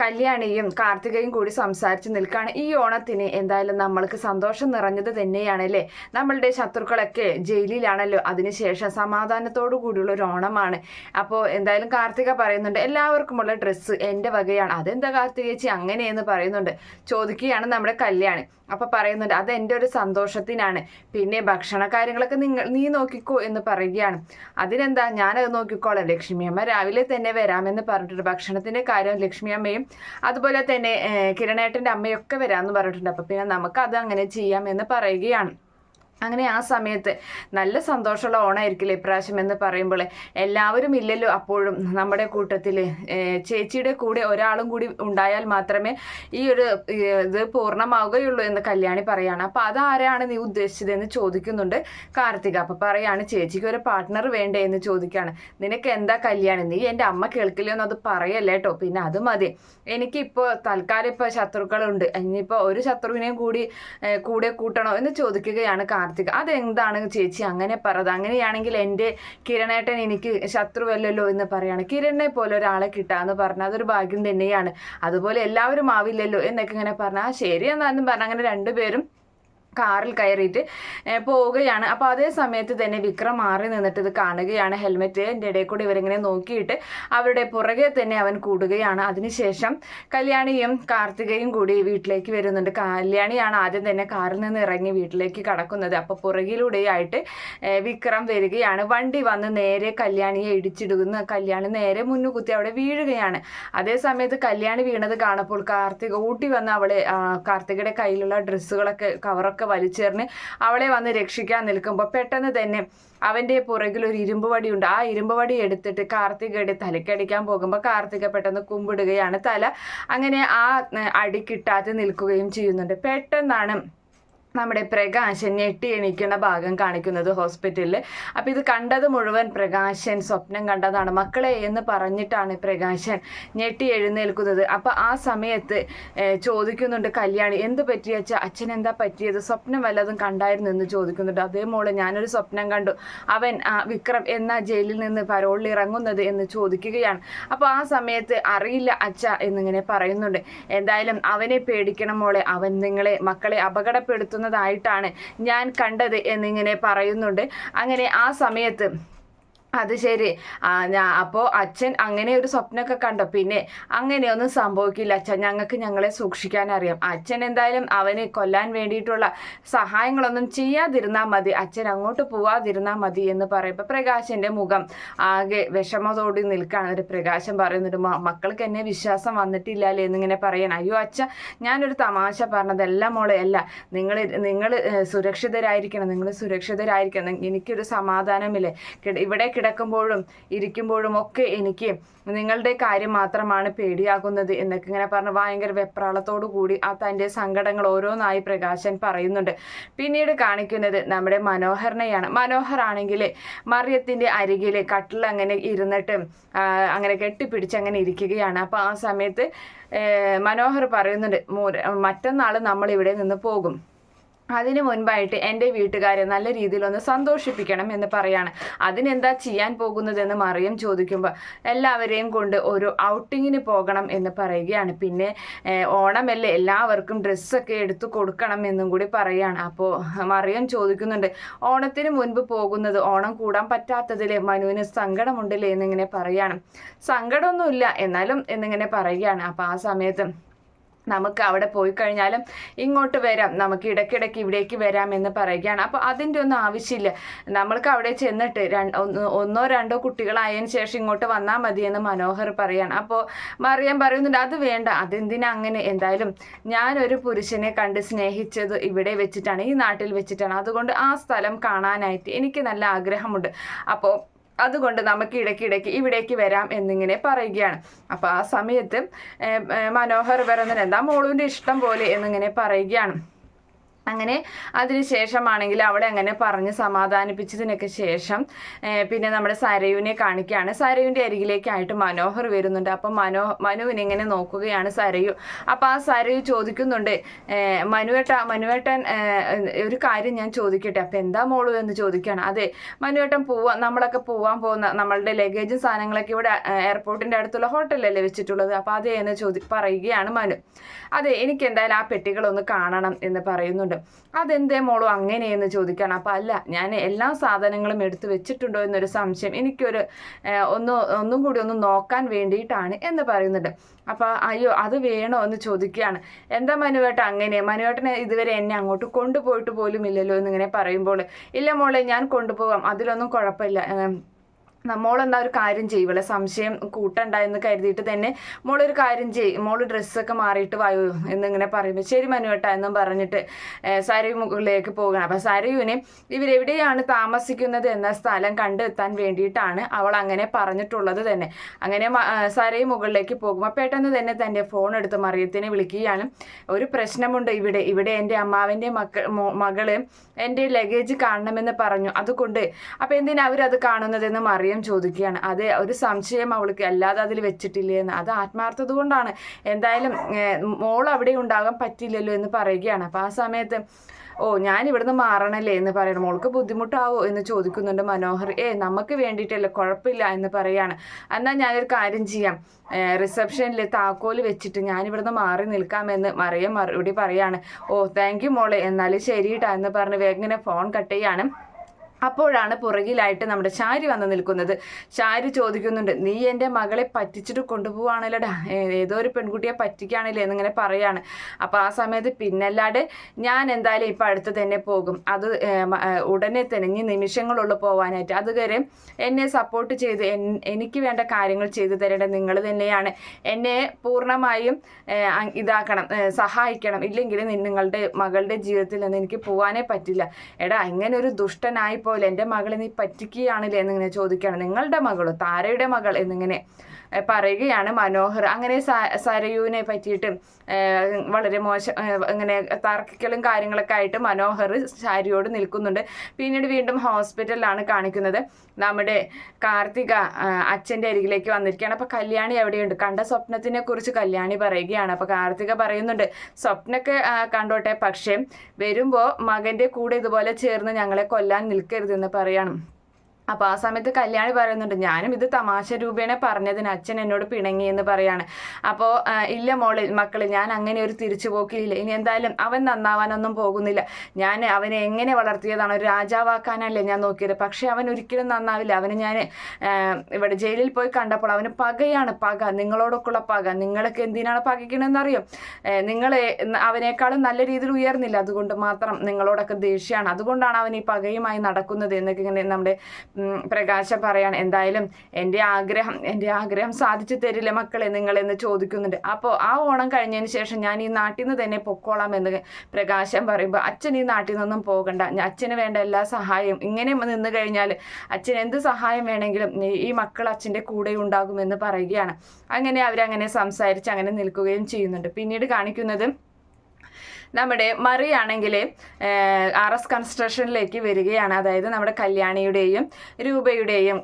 കല്യാണിയും കാർത്തികയും കൂടി സംസാരിച്ച് നിൽക്കുകയാണ് ഈ ഓണത്തിന്. എന്തായാലും നമ്മൾക്ക് സന്തോഷം നിറഞ്ഞത് തന്നെയാണ് അല്ലേ നമ്മളുടെ ശത്രുക്കളൊക്കെ ജയിലിലാണല്ലോ. അതിനുശേഷം സമാധാനത്തോടു കൂടിയുള്ള ഒരു ഓണമാണ്. അപ്പോൾ എന്തായാലും കാർത്തിക പറയുന്നുണ്ട് എല്ലാവർക്കുമുള്ള ഡ്രസ്സ് എന്റെ വകയാണ്. അതെന്താ കാർത്തിക ചേച്ചി? അങ്ങനെയെന്ന് പറയുന്നുണ്ട്. ചോദിക്കുകയാണ് നമ്മുടെ കല്യാണി. അപ്പൊ പറയുന്നുണ്ട് അത് എന്റെ ഒരു സന്തോഷത്തിനാണ്. പിന്നെ ഭക്ഷണ കാര്യങ്ങളൊക്കെ നിങ്ങൾ നീ നോക്കിക്കോ എന്ന് പറയുകയാണ്. അതിനെന്താ? ഞാനത് നോക്കിക്കോളാം. ലക്ഷ്മിയമ്മ രാവിലെ തന്നെ വരാമെന്ന് പറഞ്ഞിട്ടുണ്ട്. ഭക്ഷണത്തിന്റെ കാര്യം ലക്ഷ്മിയമ്മയും അതുപോലെ തന്നെ കിരണേട്ടന്റെ അമ്മയൊക്കെ വരാമെന്ന് പറഞ്ഞിട്ടുണ്ട്. അപ്പോൾ പിന്നെ നമുക്ക് അത് അങ്ങനെ ചെയ്യാം എന്ന് പറയുകയാണ്. അങ്ങനെ ആ സമയത്ത് നല്ല സന്തോഷമുള്ള ഓണമായിരിക്കില്ല ഇപ്രാവശ്യം എന്ന് പറയുമ്പോൾ എല്ലാവരും ഇല്ലല്ലോ അപ്പോഴും നമ്മുടെ കൂട്ടത്തിൽ ചേച്ചിയുടെ കൂടെ ഒരാളും കൂടി ഉണ്ടായാൽ മാത്രമേ ഈ ഒരു ഇത് പൂർണമാവുകയുള്ളൂ എന്ന് കല്യാണി പറയാണ്. അപ്പോൾ അതാരാണ് നീ ഉദ്ദേശിച്ചതെന്ന് ചോദിക്കുന്നുണ്ട് കാർത്തിക. അപ്പോൾ പറയാണ് ചേച്ചിക്ക് ഒരു പാർട്ട്ണർ വേണ്ടേ? എന്ന് ചോദിക്കുകയാണ് നിനക്ക് എന്താ കല്യാണി? നീ എന്റെ അമ്മ കേൾക്കില്ല എന്നത് പറയല്ലേ കേട്ടോ പിന്നെ അത് മതി. എനിക്കിപ്പോൾ തൽക്കാലം ഇപ്പോൾ ശത്രുക്കളുണ്ട്. ഇനിയിപ്പോൾ ഒരു ശത്രുവിനെയും കൂടി കൂടെ കൂട്ടണോ? എന്ന് ചോദിക്കുകയാണ് കാർത്തിക. അതെന്താണ് ചേച്ചി അങ്ങനെ പറയത് അങ്ങനെയാണെങ്കിൽ എന്റെ കിരണേട്ടൻ എനിക്ക് ശത്രുവല്ലല്ലോ എന്ന് പറയാണ്. കിരണിനെ പോലെ ഒരാളെ കിട്ടാന്ന് പറഞ്ഞാൽ അതൊരു ഭാഗ്യം തന്നെയാണ്. അതുപോലെ എല്ലാവരും ആവില്ലല്ലോ എന്നൊക്കെ ഇങ്ങനെ പറഞ്ഞാൽ ആ ശരി എന്നാന്നും പറഞ്ഞാൽ അങ്ങനെ രണ്ടുപേരും കാറിൽ കയറിയിട്ട് പോവുകയാണ്. അപ്പോൾ അതേ സമയത്ത് തന്നെ വിക്രം മാറി നിന്നിട്ട് ഇത് കാണുകയാണ്. ഹെൽമെറ്റ് എന്റെ ഇടയിൽ കൂടി ഇവരിങ്ങനെ നോക്കിയിട്ട് അവരുടെ പുറകെ തന്നെ അവൻ കൂടുകയാണ്. അതിനുശേഷം കല്യാണിയും കാർത്തികയും കൂടി വീട്ടിലേക്ക് വരുന്നുണ്ട്. കല്യാണിയാണ് ആദ്യം തന്നെ കാറിൽ നിന്ന് ഇറങ്ങി വീട്ടിലേക്ക് കടക്കുന്നത്. അപ്പോൾ പുറകിലൂടെയായിട്ട് വിക്രം വരികയാണ്. വണ്ടി വന്ന് നേരെ കല്യാണിയെ ഇടിച്ചിടുന്ന. കല്യാണി നേരെ മുന്നുകുത്തി അവിടെ വീഴുകയാണ്. അതേ സമയത്ത് കല്യാണി വീണത് കാണപ്പോൾ കാർത്തിക ഊട്ടി വന്ന് അവളെ കാർത്തികയുടെ കയ്യിലുള്ള ഡ്രസ്സുകളൊക്കെ കവറൊക്കെ വലിച്ചെറിഞ്ഞ് അവളെ വന്ന് രക്ഷിക്കാൻ നിൽക്കുമ്പോൾ പെട്ടെന്ന് തന്നെ അവന്റെ പുറകിൽ ഒരു ഇരുമ്പ് വടിയുണ്ട് ആ ഇരുമ്പ് വടി എടുത്തിട്ട് കാർത്തികയുടെ തലക്കടിക്കാൻ പോകുമ്പോൾ കാർത്തിക പെട്ടെന്ന് കുമ്പിടുകയാണ്. തല അങ്ങനെ ആ അടി കിട്ടാതെ നിൽക്കുകയും ചെയ്യുന്നുണ്ട്. പെട്ടെന്നാണ് നമ്മുടെ പ്രകാശൻ ഞെട്ടി എണീക്കുന്ന ഭാഗം കാണിക്കുന്നത് ഹോസ്പിറ്റലിൽ അപ്പോൾ ഇത് കണ്ടത് മുഴുവൻ പ്രകാശൻ സ്വപ്നം കണ്ടതാണ്. മക്കളെ എന്ന് പറഞ്ഞിട്ടാണ് പ്രകാശൻ ഞെട്ടി എഴുന്നേൽക്കുന്നത്. അപ്പോൾ ആ സമയത്ത് ചോദിക്കുന്നുണ്ട് കല്യാണി എന്ത് പറ്റിയ അച്ഛ? അച്ഛൻ എന്താ പറ്റിയത്? സ്വപ്നം വല്ലതും കണ്ടായിരുന്നു എന്ന് ചോദിക്കുന്നുണ്ട്. അതേ മോളെ ഞാനൊരു സ്വപ്നം കണ്ടു. അവൻ വിക്രം എന്ന ജയിലിൽ നിന്ന് പരോളിൽ ഇറങ്ങുന്നത് എന്ന് ചോദിക്കുകയാണ്. അപ്പോൾ ആ സമയത്ത് അറിയില്ല അച്ഛ എന്നിങ്ങനെ പറയുന്നുണ്ട്. എന്തായാലും അവനെ പേടിക്കണം മോളെ. അവൻ നിങ്ങളെ മക്കളെ അപകടപ്പെടുത്തുന്നതായിട്ടാണ് ഞാൻ കണ്ടത് എന്നിങ്ങനെ പറയുന്നുണ്ട്. അങ്ങനെ ആ സമയത്ത് അത് ശരി. ആ ഞാ അപ്പോൾ അച്ഛൻ അങ്ങനെ ഒരു സ്വപ്നമൊക്കെ കണ്ടോ? പിന്നെ അങ്ങനെയൊന്നും സംഭവിക്കില്ല. അച്ഛൻ ഞങ്ങൾക്ക് ഞങ്ങളെ സൂക്ഷിക്കാൻ അറിയാം അച്ഛൻ എന്തായാലും അവനെ കൊല്ലാൻ വേണ്ടിയിട്ടുള്ള സഹായങ്ങളൊന്നും ചെയ്യാതിരുന്നാൽ മതി. അച്ഛൻ അങ്ങോട്ട് പോവാതിരുന്നാൽ മതി എന്ന് പറയുമ്പോൾ പ്രകാശിന്റെ മുഖം ആകെ വിഷമതോടി നിൽക്കുകയാണ്. ഒരു പ്രകാശം പറയുന്നുണ്ട് മക്കൾക്ക് എന്നെ വിശ്വാസം വന്നിട്ടില്ല അല്ലേ? എന്നിങ്ങനെ പറയാൻ അയ്യോ അച്ഛ ഞാനൊരു തമാശ പറഞ്ഞതല്ല മോളെ. അല്ല നിങ്ങൾ നിങ്ങൾ സുരക്ഷിതരായിരിക്കണം. നിങ്ങൾ സുരക്ഷിതരായിരിക്കണം. എനിക്കൊരു സമാധാനമില്ലേ? ഇവിടെ കിടക്കുമ്പോഴും ഇരിക്കുമ്പോഴും ഒക്കെ എനിക്ക് നിങ്ങളുടെ കാര്യം മാത്രമാണ് പേടിയാകുന്നത് എന്നൊക്കെ ഇങ്ങനെ പറഞ്ഞ് ഭയങ്കര വെപ്രാളത്തോടു കൂടി ആ തന്റെ സങ്കടങ്ങൾ ഓരോന്നായി പ്രകാശൻ പറയുന്നുണ്ട്. പിന്നീട് കാണിക്കുന്നത് നമ്മുടെ മനോഹരനെയാണ്. മനോഹർ ആണെങ്കിൽ മറിയത്തിന്റെ അരികിൽ കട്ടിൽ അങ്ങനെ ഇരുന്നിട്ട് അങ്ങനെ കെട്ടിപ്പിടിച്ച് അങ്ങനെ ഇരിക്കുകയാണ്. അപ്പോൾ ആ സമയത്ത് മനോഹർ പറയുന്നുണ്ട് "മൂര- മറ്റന്നാൾ നമ്മൾ ഇവിടെ നിന്ന് പോകും. അതിനു മുൻപായിട്ട് എന്റെ വീട്ടുകാരെ നല്ല രീതിയിൽ ഒന്ന് സന്തോഷിപ്പിക്കണം എന്ന് പറയാണ്. അതിനെന്താ ചെയ്യാൻ പോകുന്നതെന്ന് മറിയം ചോദിക്കുമ്പോൾ എല്ലാവരെയും കൊണ്ട് ഒരു ഔട്ടിങ്ങിന് പോകണം എന്ന് പറയുകയാണ്. പിന്നെ ഓണമല്ലേ എല്ലാവർക്കും ഡ്രസ്സൊക്കെ എടുത്തു കൊടുക്കണം എന്നും കൂടി പറയുകയാണ് അപ്പോൾ മറിയം ചോദിക്കുന്നുണ്ട് ഓണത്തിന് മുൻപ് പോകുന്നത് ഓണം കൂടാൻ പറ്റാത്തതിൽ മനുവിന് സങ്കടമുണ്ടല്ലേ? എന്നിങ്ങനെ പറയാണ്. സങ്കടമൊന്നുമില്ല എന്നാലും എന്നിങ്ങനെ പറയുകയാണ് അപ്പോൾ ആ സമയത്ത് നമുക്ക് അവിടെ പോയി കഴിഞ്ഞാലും ഇങ്ങോട്ട് വരാം. നമുക്ക് ഇടയ്ക്കിടയ്ക്ക് ഇവിടേക്ക് വരാം എന്ന് പറയുകയാണ്. അപ്പോൾ അതിന്റെ ഒന്നും ആവശ്യമില്ല. നമ്മൾക്ക് അവിടെ ചെന്നിട്ട് ഒന്നോ രണ്ടോ കുട്ടികളായതിനു ശേഷം ഇങ്ങോട്ട് വന്നാൽ മതി എന്ന് മനോഹർ പറയാണ്. അപ്പോൾ മറിയാൻ പറയുന്നുണ്ട് അത് വേണ്ട. അതെന്തിനാ അങ്ങനെ? എന്തായാലും ഞാനൊരു പുരുഷനെ കണ്ട് സ്നേഹിച്ചത് ഇവിടെ വെച്ചിട്ടാണ് ഈ നാട്ടിൽ വെച്ചിട്ടാണ്. അതുകൊണ്ട് ആ സ്ഥലം കാണാനായിട്ട് എനിക്ക് നല്ല ആഗ്രഹമുണ്ട്. അപ്പോൾ അതുകൊണ്ട് നമുക്ക് ഇടയ്ക്കിടയ്ക്ക് ഇവിടേക്ക് വരാം എന്നിങ്ങനെ പറയുകയാണ്. അപ്പോൾ ആ സമയത്ത് മനോഹർ വരുന്നതിന് എന്താ മോളുവിന്റെ ഇഷ്ടം പോലെ എന്നിങ്ങനെ പറയുകയാണ്. അങ്ങനെ അതിനുശേഷമാണെങ്കിൽ അവളെ അങ്ങനെ പറഞ്ഞ് സമാധാനിപ്പിച്ചതിനൊക്കെ ശേഷം പിന്നെ നമ്മുടെ സരയുവിനെ കാണിക്കുകയാണ്. സരയുവിന്റെ അരികിലേക്കായിട്ട് മനോഹർ വരുന്നുണ്ട്. അപ്പം മനോ മനുവിനെ ഇങ്ങനെ നോക്കുകയാണ് സരയു. അപ്പം ആ സരയു ചോദിക്കുന്നുണ്ട് മനുവേട്ട മനുവേട്ടൻ ഒരു കാര്യം ഞാൻ ചോദിക്കട്ടെ. അപ്പം എന്താ മോളു എന്ന് ചോദിക്കുകയാണ്. അതെ മനുവേട്ടൻ പോവാൻ നമ്മളൊക്കെ പോവാൻ പോകുന്ന നമ്മളുടെ ലഗേജും സാധനങ്ങളൊക്കെ ഇവിടെ എയർപോർട്ടിന്റെ അടുത്തുള്ള ഹോട്ടലല്ലേ വെച്ചിട്ടുള്ളത്. അപ്പം അതേ എന്ന് ചോദി പറയുകയാണ് മനു. അതെ എനിക്ക് എന്തായാലും ആ പെട്ടികളൊന്ന് കാണണം എന്ന് പറയുന്നുണ്ട്. അതെന്തേ മോളോ അങ്ങനെയെന്ന് ചോദിക്കണം. അപ്പം അല്ല ഞാൻ എല്ലാ സാധനങ്ങളും എടുത്തു വെച്ചിട്ടുണ്ടോ എന്നൊരു സംശയം എനിക്കൊരു ഒന്ന് ഒന്നും കൂടി ഒന്ന് നോക്കാൻ വേണ്ടിയിട്ടാണ് എന്ന് പറയുന്നുണ്ട്. അപ്പോൾ അയ്യോ അത് വേണോ എന്ന് ചോദിക്കുകയാണ്. എന്താ മനുവേട്ട അങ്ങനെ? മനുവേട്ടനെ ഇതുവരെ എന്നെ അങ്ങോട്ട് കൊണ്ടുപോയിട്ട് പോലും ഇല്ലല്ലോ എന്നിങ്ങനെ പറയുമ്പോൾ ഇല്ല മോളെ ഞാൻ കൊണ്ടുപോകാം അതിലൊന്നും കുഴപ്പമില്ല. ഏം, നമ്മളെന്താ ഒരു കാര്യം ചെയ്യും ഇവളെ സംശയം കൂട്ടണ്ട എന്ന് കരുതിയിട്ട് തന്നെ മോളൊരു കാര്യം ചെയ്യും മോൾ ഡ്രസ്സൊക്കെ മാറിയിട്ട് വായു എന്നിങ്ങനെ പറയുമ്പോൾ ശരി മനുവേട്ട എന്നും പറഞ്ഞിട്ട് സരയു മുകളിലേക്ക് പോകണം അപ്പം സരയുവിനെ ഇവരെവിടെയാണ് താമസിക്കുന്നത് എന്ന സ്ഥലം കണ്ടെത്താൻ വേണ്ടിയിട്ടാണ് അവൾ അങ്ങനെ പറഞ്ഞിട്ടുള്ളത് തന്നെ. അങ്ങനെ സരയു മുകളിലേക്ക് പോകുമ്പോൾ പെട്ടെന്ന് തന്നെ തന്റെ ഫോൺ എടുത്ത് മറിയത്തിനെ വിളിക്കുകയാണ്. ഒരു പ്രശ്നമുണ്ട് ഇവിടെ. ഇവിടെ എന്റെ അമ്മാവിന്റെ മക്ക മകൾ എന്റെ ലഗേജ് കാണണമെന്ന് പറഞ്ഞു. അതുകൊണ്ട് അപ്പം എന്തിനാ അവരത് കാണുന്നതെന്ന് മറിയം ചോദിക്കുകയാണ്. അതെ ഒരു സംശയം അവൾക്ക്. അല്ലാതെ അതിൽ വെച്ചിട്ടില്ലേ എന്ന് അത് ആത്മാർത്ഥത കൊണ്ടാണ്. എന്തായാലും മോൾ അവിടെ ഉണ്ടാകാൻ പറ്റില്ലല്ലോ എന്ന് പറയുകയാണ്. അപ്പോൾ ആ സമയത്ത് ഓ ഞാൻ ഇവിടുന്ന് മാറണല്ലേ? എന്ന് പറയണം മോൾക്ക് ബുദ്ധിമുട്ടാവോ? എന്ന് ചോദിക്കുന്നുണ്ട് മനോഹർ. ഏ നമുക്ക് വേണ്ടിയിട്ടല്ലേ? കുഴപ്പമില്ല എന്ന് പറയാണ് എന്നാൽ ഞാനൊരു കാര്യം ചെയ്യാം. റിസപ്ഷനിൽ താക്കോൽ വെച്ചിട്ട് ഞാൻ ഇവിടുന്ന് മാറി നിൽക്കാമെന്ന് മറിയം മറുപടി പറയാണ്. ഓ താങ്ക് യു മോളെ. എന്നാലും ശരിയിട്ടാ എന്ന് പറഞ്ഞ് വേഗം ഫോൺ കട്ട് ചെയ്യാണ്. അപ്പോഴാണ് പുറകിലായിട്ട് നമ്മുടെ ചാരി വന്ന് നിൽക്കുന്നത്. ചാരി ചോദിക്കുന്നുണ്ട് നീ എന്റെ മകളെ പറ്റിച്ചിട്ട് കൊണ്ടുപോവാണല്ലോടാ? ഏതോ ഒരു പെൺകുട്ടിയെ പറ്റിക്കുകയാണല്ലേ എന്നിങ്ങനെ പറയാണ്. അപ്പോൾ ആ സമയത്ത് പിന്നല്ലാതെ ഞാൻ എന്തായാലും ഇപ്പം അടുത്ത് തന്നെ പോകും. അത് ഉടനെ തന്നെ ഇനി നിമിഷങ്ങളുള്ള പോകാനായിട്ട് അതുവരെ എന്നെ സപ്പോർട്ട് ചെയ്ത് എനിക്ക് വേണ്ട കാര്യങ്ങൾ ചെയ്തു തരേണ്ട നിങ്ങൾ തന്നെയാണ്. എന്നെ പൂർണമായും ഇതാക്കണം സഹായിക്കണം. ഇല്ലെങ്കിൽ നിങ്ങളുടെ മകളുടെ ജീവിതത്തിൽ നിന്ന് എനിക്ക് പോകാനേ പറ്റില്ല. എടാ ഇങ്ങനെ ഒരു ദുഷ്ടനായി പോലെ എന്റെ മകളെ നീ പറ്റിക്കുകയാണല്ലേ എന്നിങ്ങനെ ചോദിക്കുകയാണ്. നിങ്ങളുടെ മകളോ? താരയുടെ മകൾ എന്നിങ്ങനെ പറയുകയാണ് മനോഹർ. അങ്ങനെ സരയുവിനെ പറ്റിയിട്ട് വളരെ മോശം ഇങ്ങനെ തർക്കിക്കലും കാര്യങ്ങളൊക്കെ ആയിട്ട് മനോഹർ സാരിയോട് നിൽക്കുന്നുണ്ട്. പിന്നീട് വീണ്ടും ഹോസ്പിറ്റലിലാണ് കാണിക്കുന്നത്. നമ്മുടെ കാർത്തിക അച്ഛന്റെ അരികിലേക്ക് വന്നിരിക്കുകയാണ്. അപ്പോൾ കല്യാണി എവിടെയുണ്ട്? കണ്ട സ്വപ്നത്തിനെ കുറിച്ച് കല്യാണി പറയുകയാണ്. അപ്പോൾ കാർത്തിക പറയുന്നുണ്ട് സ്വപ്നമൊക്കെ കണ്ടോട്ടെ. പക്ഷേ വരുമ്പോൾ മകന്റെ കൂടെ ഇതുപോലെ ചേർന്ന് ഞങ്ങളെ കൊല്ലാൻ നിൽക്കരുതെന്ന് പറയണം. അപ്പോൾ ആ സമയത്ത് കല്യാണി പറയുന്നുണ്ട് ഞാനും ഇത് തമാശ രൂപേണ പറഞ്ഞതിന് അച്ഛൻ എന്നോട് പിണങ്ങി എന്ന് പറയാണ് അപ്പോൾ ഇല്ല മോളെ മക്കളെ ഞാൻ അങ്ങനെ ഒരു തിരിച്ചുപോക്കില്ല ഇനി എന്തായാലും അവൻ നന്നാവാനൊന്നും പോകുന്നില്ല. ഞാൻ അവനെ എങ്ങനെ വളർത്തിയതാണ്? ഒരു രാജാവാക്കാനല്ലേ ഞാൻ നോക്കിയത്. പക്ഷേ അവൻ ഒരിക്കലും നന്നാവില്ല. അവന് ഞാൻ ഇവിടെ ജയിലിൽ പോയി കണ്ടപ്പോൾ അവന് പകയാണ് പക. നിങ്ങളോടൊക്കെയുള്ള പക. നിങ്ങളൊക്കെ എന്തിനാണ് പകയ്ക്കണമെന്ന് അറിയോ നിങ്ങൾ അവനേക്കാളും നല്ല രീതിയിൽ ഉയർന്നില്ല. അതുകൊണ്ട് മാത്രം നിങ്ങളോടൊക്കെ ദേഷ്യമാണ്. അതുകൊണ്ടാണ് അവൻ ഈ പകയുമായി നടക്കുന്നത് എന്നൊക്കെ ഇങ്ങനെ നമ്മുടെ പ്രകാശ പറയാണ് എന്തായാലും എന്റെ ആഗ്രഹം എന്റെ ആഗ്രഹം സാധിച്ചു തരില്ല മക്കളെ നിങ്ങളെന്ന് ചോദിക്കുന്നുണ്ട്. അപ്പോൾ ആ ഓണം കഴിഞ്ഞതിന് ശേഷം ഞാൻ ഈ നാട്ടിൽ നിന്ന് തന്നെ പൊക്കോളാം എന്ന് പ്രകാശം പറയുമ്പോൾ അച്ഛൻ ഈ നാട്ടിൽ നിന്നൊന്നും പോകണ്ട. അച്ഛന് വേണ്ട എല്ലാ സഹായവും ഇങ്ങനെ നിന്ന് കഴിഞ്ഞാൽ അച്ഛൻ എന്ത് സഹായം വേണമെങ്കിലും ഈ മക്കൾ അച്ഛന്റെ കൂടെ ഉണ്ടാകുമെന്ന് പറയുകയാണ്. അങ്ങനെ അവരങ്ങനെ സംസാരിച്ച് അങ്ങനെ നിൽക്കുകയും ചെയ്യുന്നുണ്ട്. പിന്നീട് കാണിക്കുന്നത് നമ്മുടെ മറിയാണെങ്കിൽ ആർ എസ് കൺസ്ട്രക്ഷനിലേക്ക് വരികയാണ്. അതായത് നമ്മുടെ കല്യാണിയുടെയും രൂപയുടെയും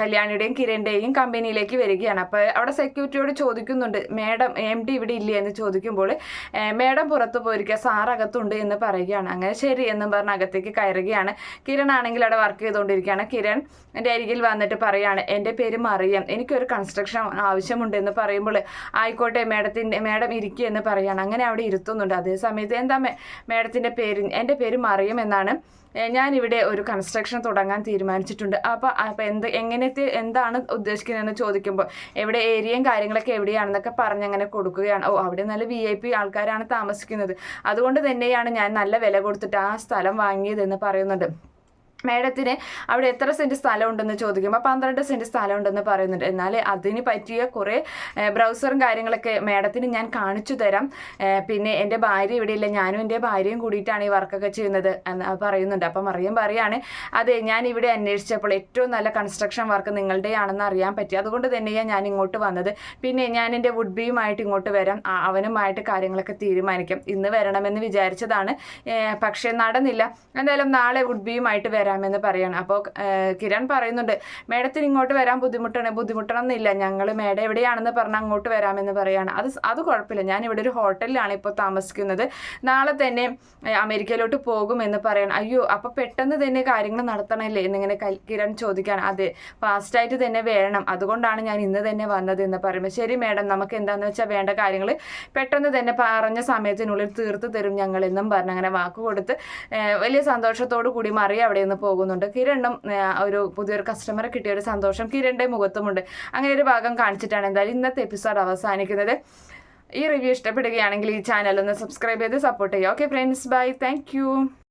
കല്യാണിയുടെയും കിരണിന്റെയും കമ്പനിയിലേക്ക് വരികയാണ്. അപ്പോൾ അവിടെ സെക്യൂരിറ്റിയോട് ചോദിക്കുന്നുണ്ട് മേഡം എം ഡി ഇവിടെ ഇല്ലേ? എന്ന് ചോദിക്കുമ്പോൾ മേഡം പുറത്ത് പോയിരിക്കുക സാർ അകത്തുണ്ട് എന്ന് പറയുകയാണ്. അങ്ങനെ ശരി എന്നും പറഞ്ഞ് അകത്തേക്ക് കയറുകയാണ്. കിരൺ ആണെങ്കിൽ അവിടെ വർക്ക് ചെയ്തുകൊണ്ടിരിക്കുകയാണ്. കിരൺ എന്റെ അരികിൽ വന്നിട്ട് പറയുകയാണ് എന്റെ പേര് മറിയം. എനിക്കൊരു കൺസ്ട്രക്ഷൻ ആവശ്യമുണ്ട് എന്ന് പറയുമ്പോൾ ആയിക്കോട്ടെ മേഡത്തിന്റെ മേഡം ഇരിക്കുക എന്ന് പറയുകയാണ് അങ്ങനെ അവിടെ ഇരുത്തുന്നുണ്ട്. അതേ സമയത്ത് എന്താ മേ മേഡത്തിന്റെ പേര് എന്റെ പേര് മറിയം എന്നാണ്. ഞാനിവിടെ ഒരു കൺസ്ട്രക്ഷൻ തുടങ്ങാൻ തീരുമാനിച്ചിട്ടുണ്ട്. അപ്പോൾ അപ്പോൾ എന്ത് എങ്ങനത്തെ എന്താണ് ഉദ്ദേശിക്കുന്നതെന്ന് ചോദിക്കുമ്പോൾ എവിടെ ഏരിയയും കാര്യങ്ങളൊക്കെ എവിടെയാണെന്നൊക്കെ പറഞ്ഞ് അങ്ങനെ കൊടുക്കുകയാണ്. ഓ അവിടെ നല്ല വി ഐ പി ആൾക്കാരാണ് താമസിക്കുന്നത്. അതുകൊണ്ട് തന്നെയാണ് ഞാൻ നല്ല വില കൊടുത്തിട്ട് ആ സ്ഥലം വാങ്ങിയതെന്ന് പറയുന്നുണ്ട് മേഡത്തിന് അവിടെ എത്ര സെന്റ് സ്ഥലം ഉണ്ടെന്ന് ചോദിക്കുമ്പോൾ പന്ത്രണ്ട് സെന്റ് സ്ഥലം ഉണ്ടെന്ന് പറയുന്നുണ്ട്. എന്നാൽ അതിന് പറ്റിയ കുറേ ബ്രൗസറും കാര്യങ്ങളൊക്കെ മേഡത്തിന് ഞാൻ കാണിച്ചു തരാം. പിന്നെ എന്റെ ഭാര്യ ഇവിടെ ഇല്ല. ഞാനും എന്റെ ഭാര്യയും കൂടിയിട്ടാണ് ഈ വർക്കൊക്കെ ചെയ്യുന്നത് എന്ന് പറയുന്നുണ്ട്. അപ്പം മറിയം പറയാണ് അതെ ഞാൻ ഇവിടെ അന്വേഷിച്ചപ്പോൾ ഏറ്റവും നല്ല കൺസ്ട്രക്ഷൻ വർക്ക് നിങ്ങളുടെയാണെന്ന് അറിയാൻ പറ്റി. അതുകൊണ്ട് തന്നെയാണ് ഞാൻ ഇങ്ങോട്ട് വന്നത്. പിന്നെ ഞാൻ എന്റെ വുഡ്ബിയുമായിട്ട് ഇങ്ങോട്ട് വരാം. അവനുമായിട്ട് കാര്യങ്ങളൊക്കെ തീരുമാനിക്കാം. ഇന്ന് വരണമെന്ന് വിചാരിച്ചതാണ്. പക്ഷേ നടന്നില്ല. എന്തായാലും നാളെ വരാമെന്ന് പറയാണ്. അപ്പോൾ കിരൺ പറയുന്നുണ്ട് മേഡത്തിന് ഇങ്ങോട്ട് വരാൻ ബുദ്ധിമുട്ടാണ്. ബുദ്ധിമുട്ടണമെന്നില്ല ഞങ്ങൾ മേഡം എവിടെയാണെന്ന് പറഞ്ഞാൽ അങ്ങോട്ട് വരാമെന്ന് പറയാണ്. അത് അത് കുഴപ്പമില്ല. ഞാൻ ഇവിടെ ഒരു ഹോട്ടലിലാണ് ഇപ്പോൾ താമസിക്കുന്നത്. നാളെ തന്നെ അമേരിക്കയിലോട്ട് പോകുമെന്ന് പറയണം. അയ്യോ അപ്പോൾ പെട്ടെന്ന് തന്നെ കാര്യങ്ങൾ നടത്തണമല്ലേ എന്നിങ്ങനെ കിരൺ ചോദിക്കാൻ അതെ ഫാസ്റ്റായിട്ട് തന്നെ വേണം. അതുകൊണ്ടാണ് ഞാൻ ഇന്ന് തന്നെ വന്നത് എന്ന് പറയുമ്പോൾ. ശരി മേഡം നമുക്ക് എന്താണെന്ന് വെച്ചാൽ വേണ്ട കാര്യങ്ങൾ പെട്ടെന്ന് തന്നെ പറഞ്ഞ സമയത്തിനുള്ളിൽ തീർത്ത് തരും ഞങ്ങൾ എന്നും പറഞ്ഞ്. അങ്ങനെ വാക്ക് കൊടുത്ത് വലിയ സന്തോഷത്തോടു കൂടി മറിയ അവിടെ നിന്ന് പോകുന്നുണ്ട്. കിരണ്ണും ഒരു പുതിയൊരു കസ്റ്റമറെ കിട്ടിയ ഒരു സന്തോഷം കിരണിന്റെ മുഖത്തുമുണ്ട്. അങ്ങനെ ഒരു ഭാഗം കാണിച്ചിട്ടാണ് എന്തായാലും ഇന്നത്തെ എപ്പിസോഡ് അവസാനിക്കുന്നത്. ഈ റിവ്യൂ ഇഷ്ടപ്പെടുകയാണെങ്കിൽ ഈ ചാനൽ ഒന്ന് സബ്സ്ക്രൈബ് ചെയ്ത് സപ്പോർട്ട് ചെയ്യുക. Okay friends bye thank